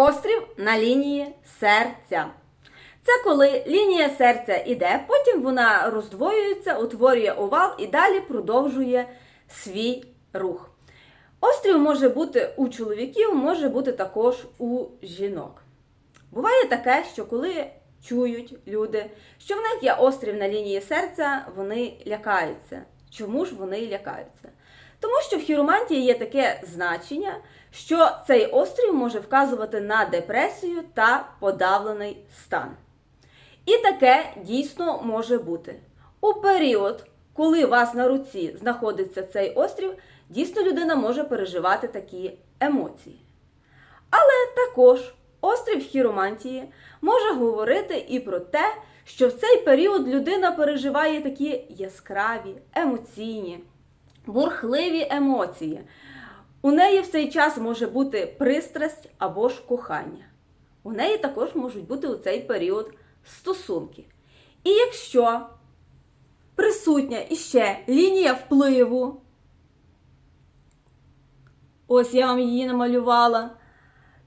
Острів на лінії серця. Це коли лінія серця іде, потім вона роздвоюється, утворює овал і далі продовжує свій рух. Острів може бути у чоловіків, може бути також у жінок. Буває таке, що коли чують люди, що в них є острів на лінії серця, вони лякаються. Чому ж вони лякаються? Тому що в хіромантії є таке значення, що цей острів може вказувати на депресію та подавлений стан. І таке дійсно може бути. У період, коли у вас на руці знаходиться цей острів, дійсно людина може переживати такі емоції. Але також острів хіромантії може говорити і про те, що в цей період людина переживає такі яскраві, емоційні, бурхливі емоції. У неї в цей час може бути пристрасть або ж кохання. У неї також можуть бути у цей період стосунки. І якщо присутня іще лінія впливу, ось я вам її намалювала,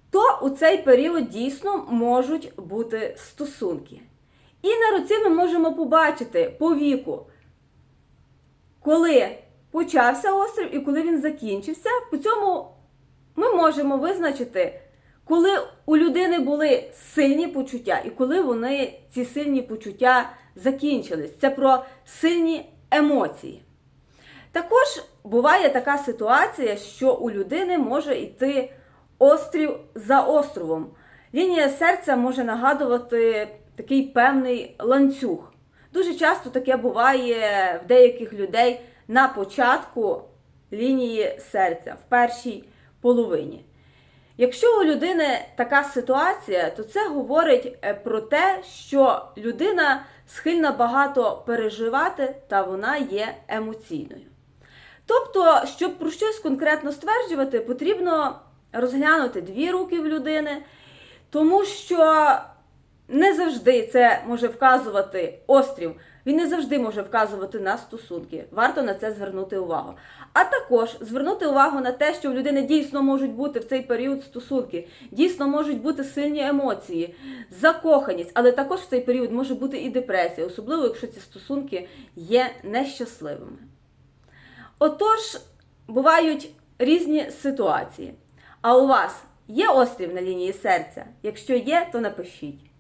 то у цей період дійсно можуть бути стосунки. І на руці ми можемо побачити по віку, коли почався острів і коли він закінчився. По цьому ми можемо визначити, коли у людини були сильні почуття і коли вони ці сильні почуття закінчились. Це про сильні емоції. Також буває така ситуація, що у людини може йти острів за островом. Лінія серця може нагадувати такий певний ланцюг. Дуже часто таке буває в деяких людей на початку лінії серця, в першій половині. Якщо у людини така ситуація, то це говорить е, про те, що людина схильна багато переживати та вона є емоційною. Тобто, щоб про щось конкретно стверджувати, потрібно розглянути дві руки в людини, тому що не завжди це може вказувати острів, він не завжди може вказувати на стосунки. Варто на це звернути увагу. А також звернути увагу на те, що в людини дійсно можуть бути в цей період стосунки, дійсно можуть бути сильні емоції, закоханість, але також в цей період може бути і депресія, особливо якщо ці стосунки є нещасливими. Отож, бувають різні ситуації. А у вас є острів на лінії серця? Якщо є, то напишіть.